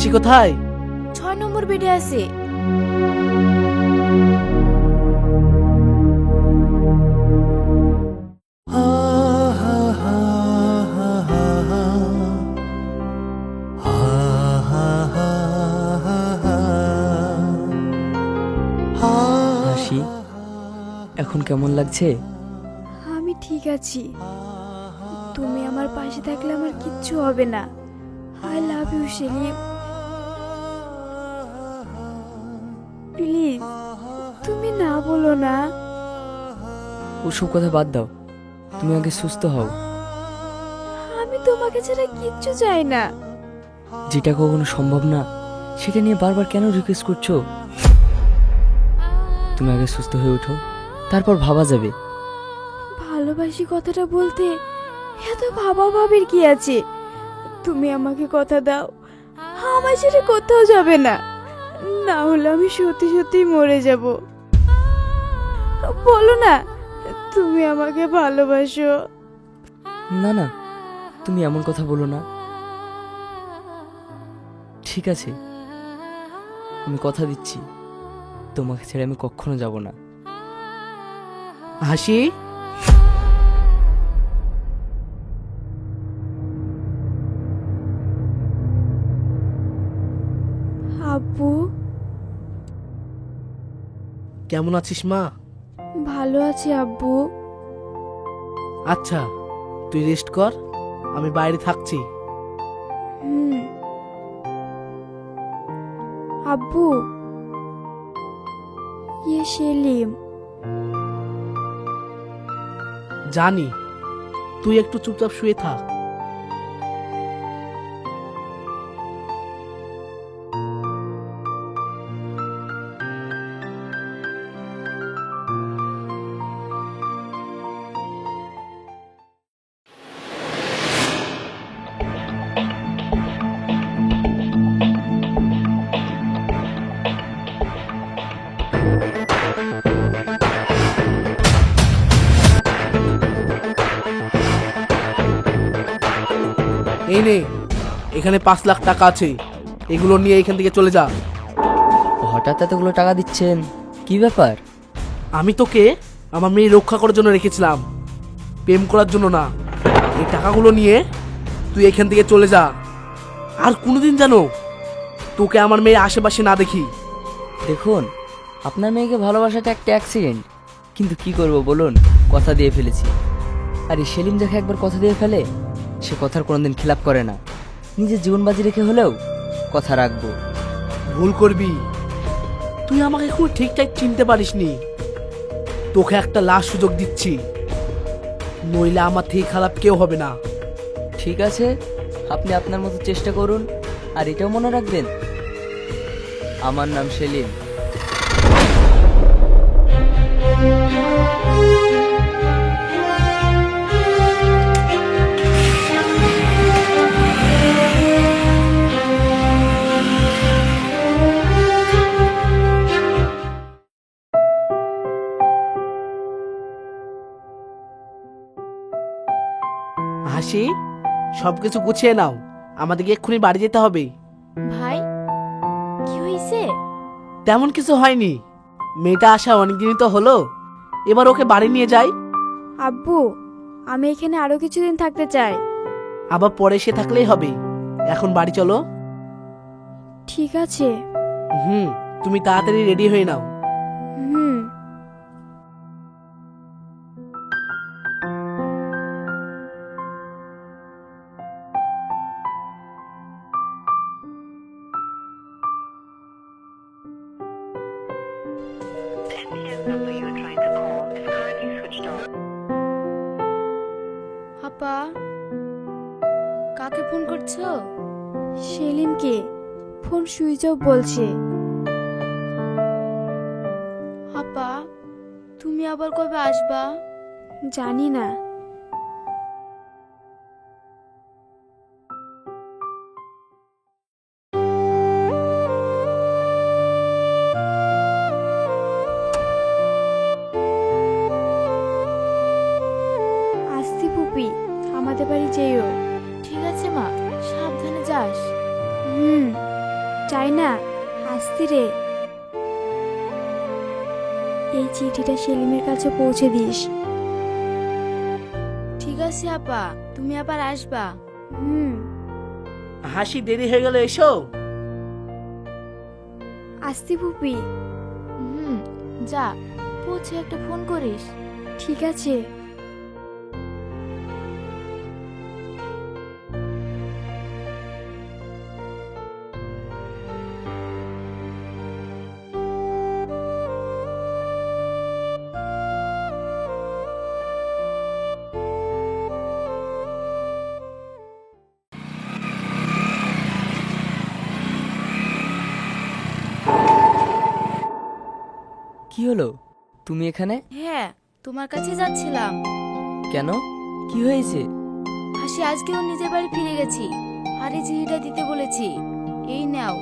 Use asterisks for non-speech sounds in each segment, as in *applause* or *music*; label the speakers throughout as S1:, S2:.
S1: হাসি কোথায়?
S2: ছয় নম্বর বেডে আছে।
S3: হাসি এখন কেমন লাগছে?
S2: আমি ঠিক আছি। তুমি আমার পাশে থাকলে আমার কিচ্ছু হবে না। I love you Selim. Please তুমি না বলো না।
S3: ওসব কথা বাদ দাও। তুমি আগে সুস্থ হও।
S2: আমি তোমাকে ছাড়া কিচ্ছু চাই না।
S3: যেটা কখনো সম্ভব না সেটা নিয়ে বারবার কেন রিকোয়েস্ট করছ? তুমি আগে সুস্থ হয়ে ওঠো তারপর ভাবা যাবে।
S2: ভালোবাসি কথাটা বলতে এত ভাবা ভাবির কি আছে? তুমি আমাকে কথা দাও আমার সেটা কোথাও যাবে না। না হলে আমি সত্যি সত্যি মরে যাব। বলো না তুমি আমাকে ভালোবাসো।
S3: না না তুমি এমন কথা বলো না। ঠিক আছে আমি কথা দিচ্ছি। তোমাকে ছেড়ে আমি কখনো যাব না।
S1: হাসি? কেমন আছিস মা?
S2: ভালো আছি আব্বু।
S1: আচ্ছা তুই রেস্ট কর আমি বাইরে থাকছি।
S2: হুম। আব্বু ইয়ে সেলিম।
S1: জানি তুই একটু চুপচাপ শুয়ে থাক। এই নে এখানে পাঁচ লাখ টাকা আছে। এগুলো নিয়ে এখান থেকে চলে যা।
S3: হঠাৎ এতগুলো টাকা দিচ্ছেন? কি ব্যাপার?
S1: আমি তোকে আমার মেয়ে রক্ষা করার জন্য রেখেছিলাম। প্রেম করার জন্য না। এই টাকাগুলো নিয়ে তুই এখান থেকে চলে যা। আর কোনোদিন জানো তোকে আমার মেয়ে আশেপাশে না দেখি।
S3: দেখুন আপনার মেয়েকে ভালোবাসাটা একটা অ্যাক্সিডেন্ট কিন্তু কি করব বলুন কথা দিয়ে ফেলেছি। আর এই সেলিম দেখে একবার কথা দিয়ে ফেলে? সে কথার কোনোদিন খিলাপ করে না। নিজের জীবন বাজি রেখে হলেও কথা রাখব।
S1: ভুল করবি। তুই আমাকে খুব ঠিকঠাক চিনতে পারিসনি। তোকে একটা লাশ সুযোগ দিচ্ছি। নইলে আমার থেকে খারাপ কেউ হবে না।
S3: ঠিক আছে আপনি আপনার মতো চেষ্টা করুন আর এটাও মনে রাখবেন আমার নাম সেলিম।
S1: হাসি সবকিছু গুছিয়ে নাও। আমাদেরকে এক্ষুনি বাড়ি যেতে হবে।
S2: ভাই কি হয়েছে?
S1: তেমন কিছু হয়নি। মেয়েটা আসা অনেকদিনই তো হলো। এবার ওকে বাড়ি নিয়ে যাই।
S2: আব্বু আমি এখানে আরও কিছুদিন থাকতে চাই।
S1: আবার পরে এসে থাকলেই হবে। এখন বাড়ি চলো।
S2: ঠিক আছে।
S1: হুম তুমি তাড়াতাড়ি রেডি হয়ে নাও।
S2: আপা। কাকে ফোন করছ? সেলিমকে। ফোন সুইচ অফ বলছে। আপা তুমি আবার কবে আসবা? জানি না। আসছি পুপি। আমাদের বাড়ি যেও। ঠিক আছে মা সাবধানে যাস। হুম চাই না আসতি রে। এই চিঠিটা সেলিমের কাছে পৌঁছে দিস। ঠিক আছে আপা তুমি আবার আসবা। হুম।
S1: হাসি দেরি হয়ে গেল এসো।
S2: আসতি ফুপি।
S4: হুম যা পৌঁছে একটা ফোন করিস।
S2: ঠিক আছে।
S3: কি হলো? তুমি এখানে?
S4: হ্যাঁ তোমার কাছে যাচ্ছিলাম।
S3: কেন? কি হয়েছে?
S4: হাসি আজকে আজকেও নিজের বাড়ি ফিরে গেছি। আর এই চিঠিটা দিতে বলেছি। এই নাও।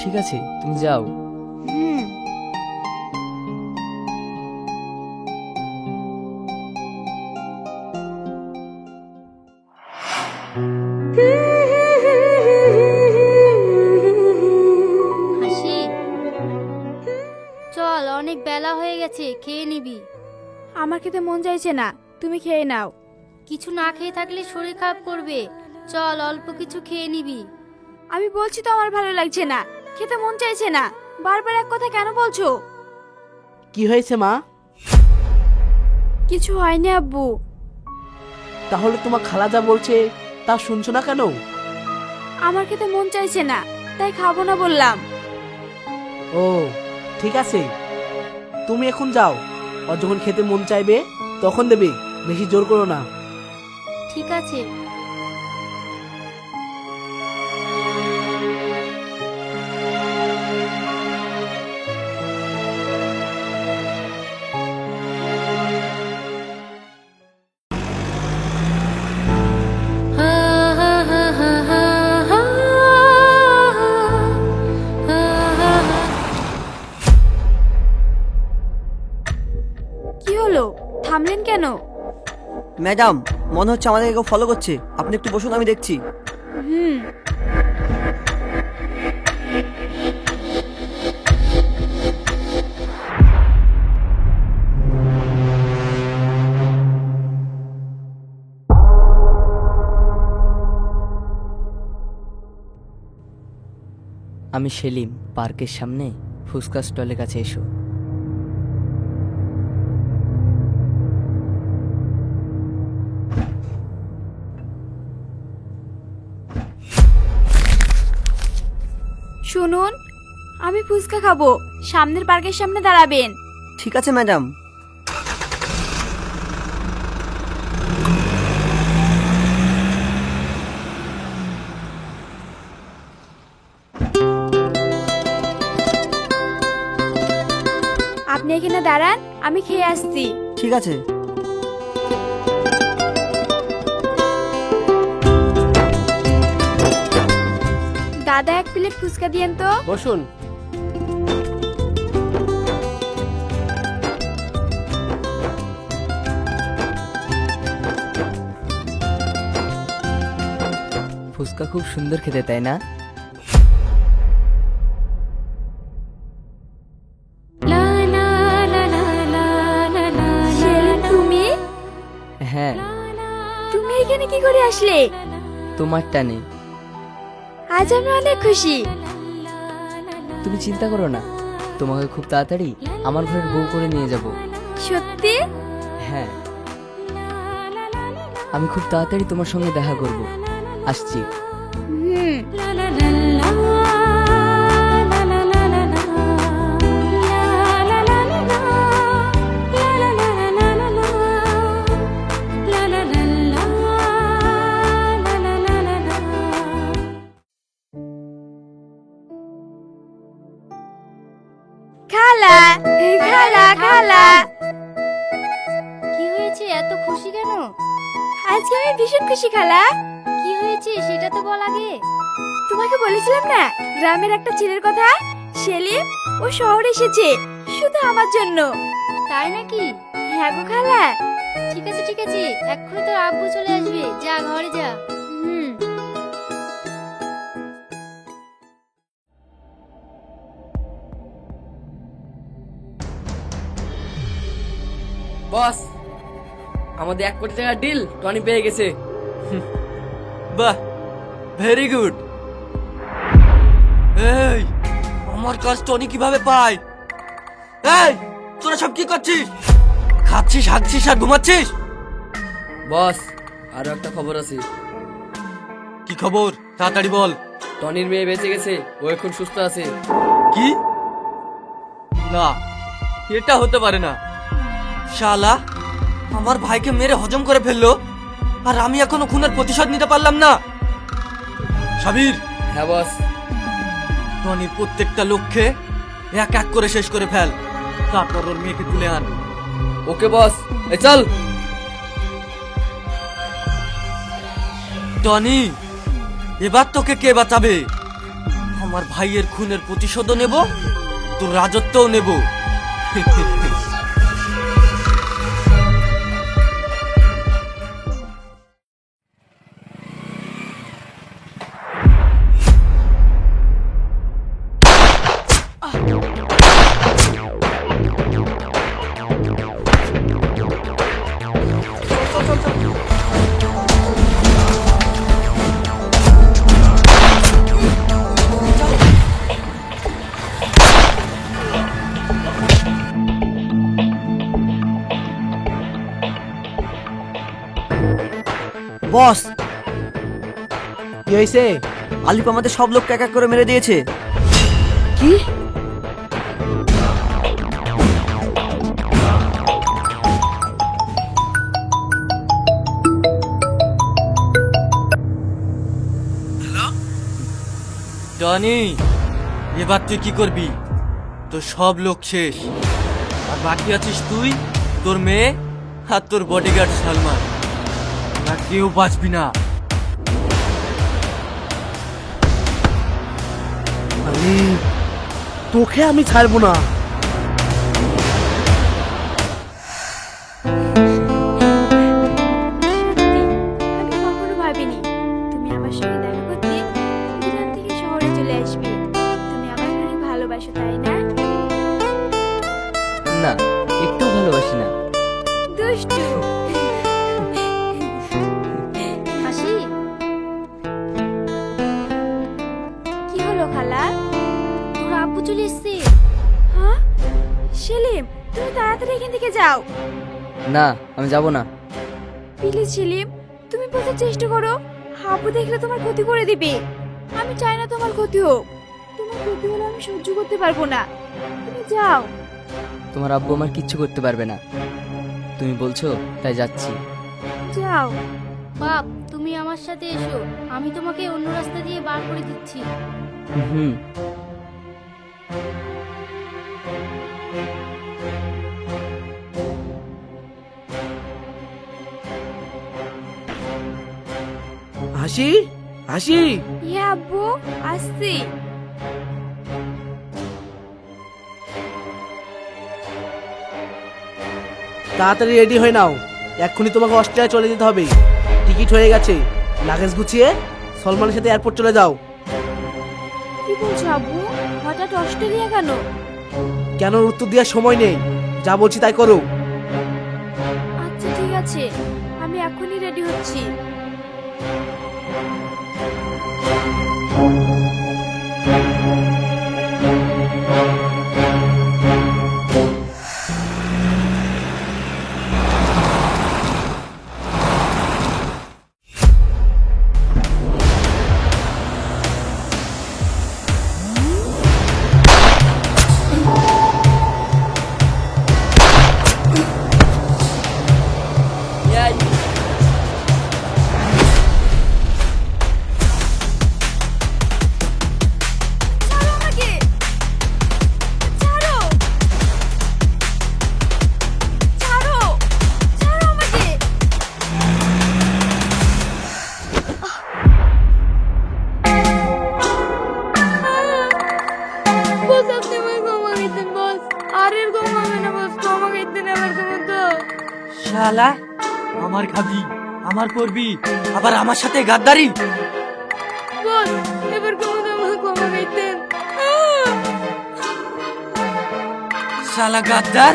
S3: ঠিক আছে তুমি যাও।
S2: আমার খেতে মন চাইছে না তুমি খেয়ে নাও।
S4: কিছু না খেয়ে থাকলে শরীর খারাপ করবে। চল অল্প কিছু খেয়ে নিবি।
S2: আমি বলছি তো আমার ভালো লাগছে না খেতে মন চাইছে না বারবার এক কথা কেন বলছো?
S1: কি হয়েছে মা?
S2: কিছু হয়নি আব্বু।
S1: তাহলে তোমার খালা যা বলছে তা শুনছো না কেন?
S2: আমার খেতে মন চাইছে না তাই খাব না বললাম।
S1: ও ঠিক আছে। তুমি এখন যাও। আর যখন খেতে মন চাইবে তখন দেবে। বেশি জোর করো না।
S4: ঠিক আছে।
S5: ম্যাডাম মনে হচ্ছে আমাদেরকে কেউ ফলো করছে। আপনি একটু বসুন আমি দেখছি।
S2: হুম।
S3: আমি সেলিম পার্কের সামনে ফুচকা স্টলের কাছে এসো।
S2: শুনুন আমি ফুচকা খাব। সামনের পার্কের সামনে দাঁড়াবেন।
S5: ঠিক আছে ম্যাডাম।
S2: আপনি এখানে দাঁড়ান আমি খেয়ে আসছি।
S5: ঠিক আছে।
S2: দাদা এক প্লেট ফুচকা দিয়েন তো
S1: বসুন
S3: ফুচকা খুব সুন্দর খেতে তাই না হ্যাঁ
S2: তুমি এখানে কি করে আসলে
S3: তোমার টানে
S2: আজ আমি অনেক খুশি।
S3: তুমি চিন্তা করো না। তোমাকে খুব তাড়াতাড়ি আমার ঘরের বউ করে নিয়ে যাব।
S2: সত্যি?
S3: হ্যাঁ। আমি খুব তাড়াতাড়ি তোমার সঙ্গে দেখা করব। আসছি।
S4: এত খুশি কেন?
S2: আজকে আমি ভীষণ খুশি খালা।
S4: কি হয়েছে? সেটা তো বল আগে।
S2: তোমাকে বলেছিলাম না গ্রামের একটা ছেলের কথা? সেলিম ও শহরে এসেছে শুধু আমার জন্য।
S4: তাই নাকি?
S2: হ্যাঁ গো খালা।
S4: ঠিক আছে ঠিক আছে। এক্ষুনি তোর আব্বু চলে আসবে। যা ঘরে যা।
S2: হুম।
S3: বস আমাদের এক কোটি টাকার ডিল টনি পেয়ে গেছে।
S5: বাহ ভেরি গুড এই আমার কাজ টনি কীভাবে পায়? এই তোরা সব কি করছিস? খাচ্ছিস হাগছিস আর ঘুমাচ্ছিস?
S3: বস আরও একটা খবর আছে।
S5: কি খবর? তাড়াতাড়ি বল।
S3: টনির মেয়ে বেঁচে গেছে ও এখন সুস্থ আছে।
S5: কি? না এটা হতে পারে না। শালা আমার ভাইকে মেরে হজম করে ফেলল আর আমি এখনও খুনের প্রতিশোধ নিতে পারলাম না। সাবির!
S3: হ্যাঁ বস।
S5: টনির প্রত্যেকটা লক্ষ্যে এক এক করে শেষ করে ফেল। তারপর ওর মেয়েকে তুলে আন।
S3: ওকে বস। এই চল।
S5: টনি এবার তোকে কে বাঁচাবে? আমার ভাইয়ের খুনের প্রতিশোধও নেব তোর রাজত্বও নেব। *laughs* বস।
S1: কি হয়েছে
S5: আলিপ আমাদের সব লোককে এক এক করে মেরে দিয়েছে।
S1: কি?
S5: টনি এবার তুই কি করবি? তোর সব লোক শেষ। আর বাকি আছিস তুই তোর মেয়ে আর তোর বডিগার্ড সালমান। না কেউ বাঁচবি না।
S1: তোকে আমি ছাড়বো না।
S2: হলো খালা।
S4: তোর আব্বু চলে এসছে।
S2: হ্যাঁ? সেলিম তুমি তাড়াতাড়ি এখান থেকে যাও।
S3: না আমি যাব না।
S2: প্লিজ সেলিম তুমি বোঝার চেষ্টা করো। হাবু দেখলে তোমার ক্ষতি করে দিবে। আমি চাই না তোমার ক্ষতি হোক। তোমার ক্ষতি হলে আমি সহ্য করতে পারব না। তুমি যাও।
S3: তোমার আব্বু আমার কিচ্ছু করতে পারবে না। তুমি বলছো তাই যাচ্ছি।
S2: যাও।
S4: বাপ তুমি আমার সাথে এসো। আমি তোমাকে অন্য রাস্তা দিয়ে বার করে দিচ্ছি।
S3: হুম
S1: হাসি? হাসি?
S2: ইয়ে আব্বু আসছি।
S1: তাড়াতাড়ি রেডি হয়ে নাও। এক্ষুনি তোমাকে অস্ট্রেলিয়া চলে যেতে হবে। টিকিট হয়ে গেছে। লাগেজ গুছিয়ে সলমানের সাথে এয়ারপোর্ট চলে যাও।
S2: বলছো আব্বু হঠাৎ অস্ট্রেলিয়া কেন
S1: কেন উত্তর দেওয়ার সময় নেই? যা বলছি তাই করো।
S2: আচ্ছা ঠিক আছে। আমি এখনই রেডি হচ্ছি। Thank you.
S5: শালা। আমার খাবি আমার করবি আবার আমার সাথে গাদ্দারি।
S2: বল এবার কোনো আমার ক্ষমা দিতেন
S5: শালা গাদ্দার।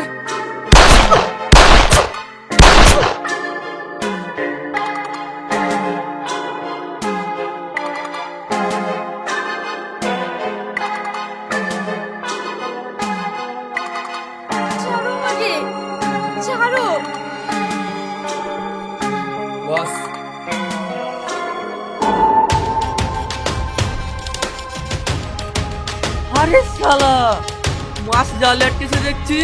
S5: মাছ জালে আটকেছে দেখছি।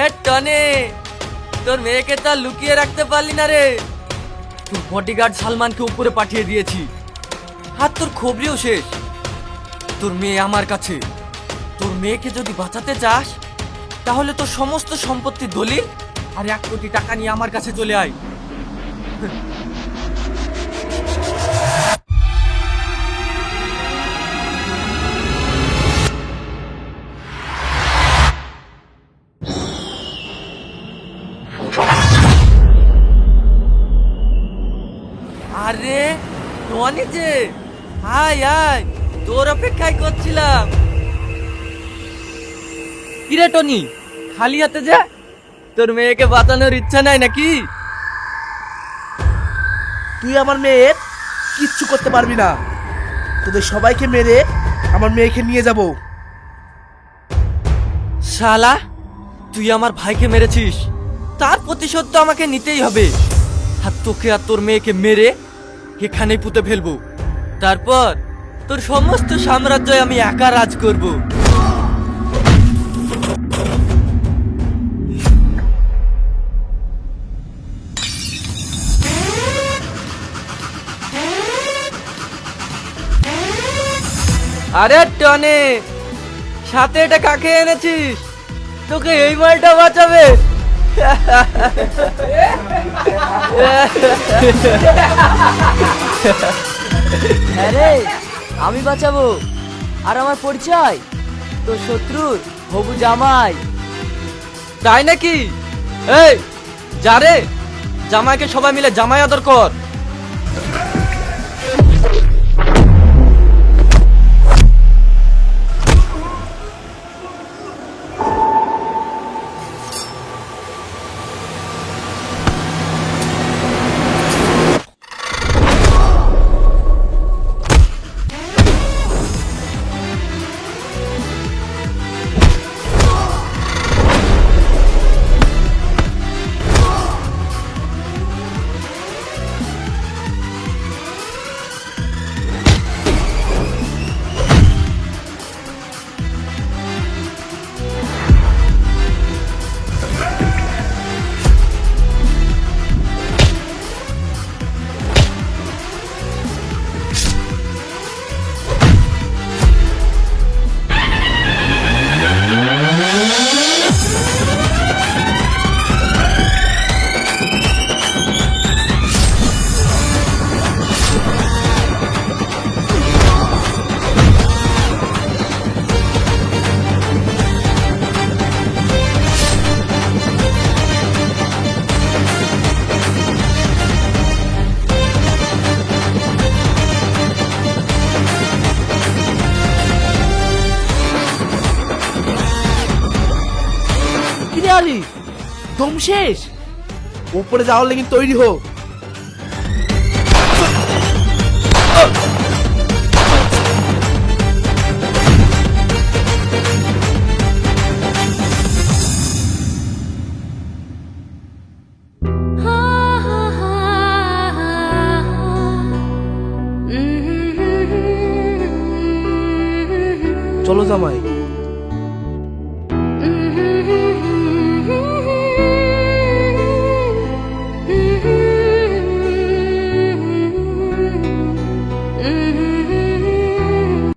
S5: এ টনে তোর মেয়েকে তা লুকিয়ে রাখতে পারলি না রে। তোর বডিগার্ড সালমানকে উপরে পাঠিয়ে দিয়েছি। আর তোর খবরিও শেষ। তোর মেয়ে আমার কাছে। তোর মেয়েকে যদি বাঁচাতে চাস তাহলে তোর সমস্ত সম্পত্তি দলিল আর এক কোটি টাকা নিয়ে আমার কাছে চলে আয়। কিরে টনি খালি হাতে যা তোর মেয়েকে বাঁচানোর ইচ্ছা নাই নাকি?
S1: তুই আমার মেয়ের কিচ্ছু করতে পারবি না। তোদের সবাইকে মেরে আমার মেয়েকে নিয়ে যাব।
S5: শালা তুই আমার ভাইকে মেরেছিস। তার প্রতিশোধ তো আমাকে নিতেই হবে। আর তোকে আর তোর মেয়েকে মেরে এখানেই পুঁতে ফেলব। তারপর তোর সমস্ত সাম্রাজ্য আমি একা রাজ করব। আরে টনে সাথে এটা কাকে এনেছিস? তোকে এই মালটা বাঁচাবে।
S3: আরে আমি বাঁচাবো। আর আমার পরিচয়? তো শত্রুর হবু জামাই।
S5: তাই নাকি? এই যা রে। জামাইকে সবাই মিলে জামাই আদর কর
S1: কিরে। উপরে যাওয়ার লেগে তৈরি হোক। চলো জামাই।